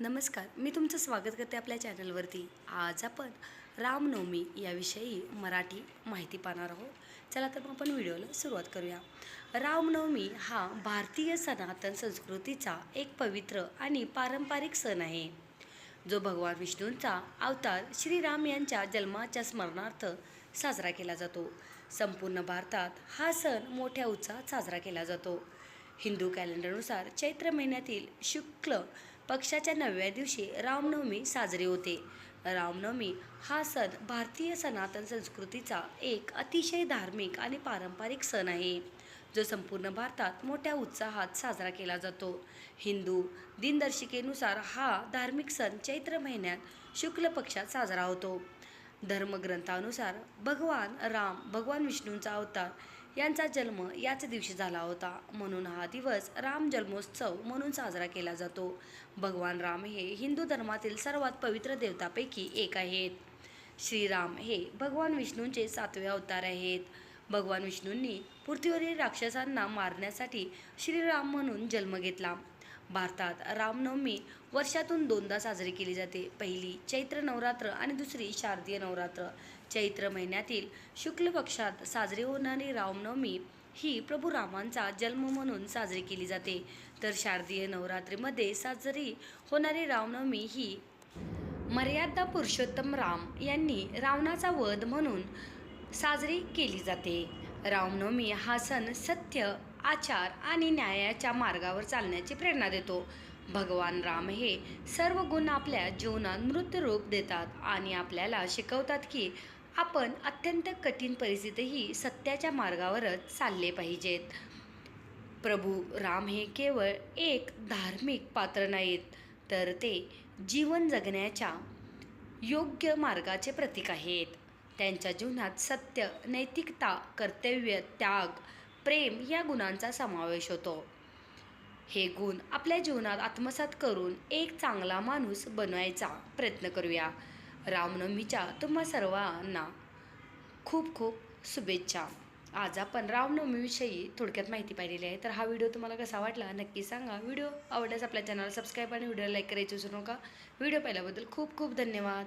नमस्कार मी तुमचं स्वागत करते आपल्या चॅनलवरती. आज आपण रामनवमी याविषयी मराठी माहिती पाहणार आहोत. चला तर मग आपण व्हिडिओला सुरुवात करूया. रामनवमी हा भारतीय सनातन संस्कृतीचा एक पवित्र आणि पारंपरिक सण आहे. जो भगवान विष्णूंचा अवतार श्रीराम यांच्या जन्माच्या स्मरणार्थ साजरा केला जातो. संपूर्ण भारतात हा सण मोठ्या उत्साहात साजरा केला जातो. हिंदू कॅलेंडरनुसार चैत्र महिन्यातील शुक्ल पक्षाच्या नवव्या दिवशी रामनवमी साजरी होते. रामनवमी हा सण भारतीय सनातन संस्कृतीचा एक अतिशय धार्मिक आणि पारंपरिक सण आहे. जो संपूर्ण भारतात मोठ्या उत्साहात साजरा केला जातो. हिंदू दिनदर्शिकेनुसार हा धार्मिक सण चैत्र महिन्यात शुक्ल पक्षात साजरा होतो. धर्मग्रंथानुसार भगवान राम भगवान विष्णूंचा अवतार यांचा जन्म याच दिवशी झाला होता. म्हणून हा दिवस राम जन्मोत्सव म्हणून साजरा केला जातो. भगवान राम हे हिंदू धर्मातील सर्वात पवित्र देवतापैकी एक आहेत. श्रीराम हे भगवान विष्णूंचे सातवे अवतार आहेत. भगवान विष्णूंनी पृथ्वीवरील राक्षसांना मारण्यासाठी श्रीराम म्हणून जन्म घेतला. भारतात रामनवमी वर्षातून दोनदा साजरी केली जाते. पहिली चैत्र नवरात्र आणि दुसरी शारदीय नवरात्र. चैत्र महिन्यातील शुक्ल पक्षात साजरी होणारी रामनवमी ही प्रभू रामांचा जन्म म्हणून साजरी केली जाते. तर शारदीय नवरात्रीमध्ये साजरी होणारी रामनवमी ही मर्यादा पुरुषोत्तम राम यांनी रावणाचा वध म्हणून साजरी केली जाते. रामनवमी हा सण सत्य आचार आणि न्यायाच्या मार्गावर चालण्याची प्रेरणा देतो. भगवान राम हे सर्व गुण आपल्या जीवनात नृत्यरूप देतात आणि आपल्याला शिकवतात की आपण अत्यंत कठीण परिस्थितीही सत्याच्या मार्गावरच चालले पाहिजेत. प्रभू राम हे केवळ एक धार्मिक पात्र नाहीत तर ते जीवन जगण्याच्या योग्य मार्गाचे प्रतीक आहेत. त्यांच्या जीवनात सत्य नैतिकता कर्तव्य त्याग प्रेम या गुणांचा समावेश होतो. हे गुण आपल्या जीवनात आत्मसात करून एक चांगला माणूस बनवायचा प्रयत्न करूया. रामनवमीच्या तुम्हा सर्वांना खूप खूप शुभेच्छा. आज आपण रामनवमीविषयी थोडक्यात माहिती पाहिलेली आहे. तर हा व्हिडिओ तुम्हाला कसा वाटला नक्की सांगा. व्हिडिओ आवडल्यास आपल्या चॅनलला सबस्क्राईब आणि व्हिडिओ लाईक करायची विसरू नका. व्हिडिओ पाहिल्याबद्दल खूप खूप धन्यवाद.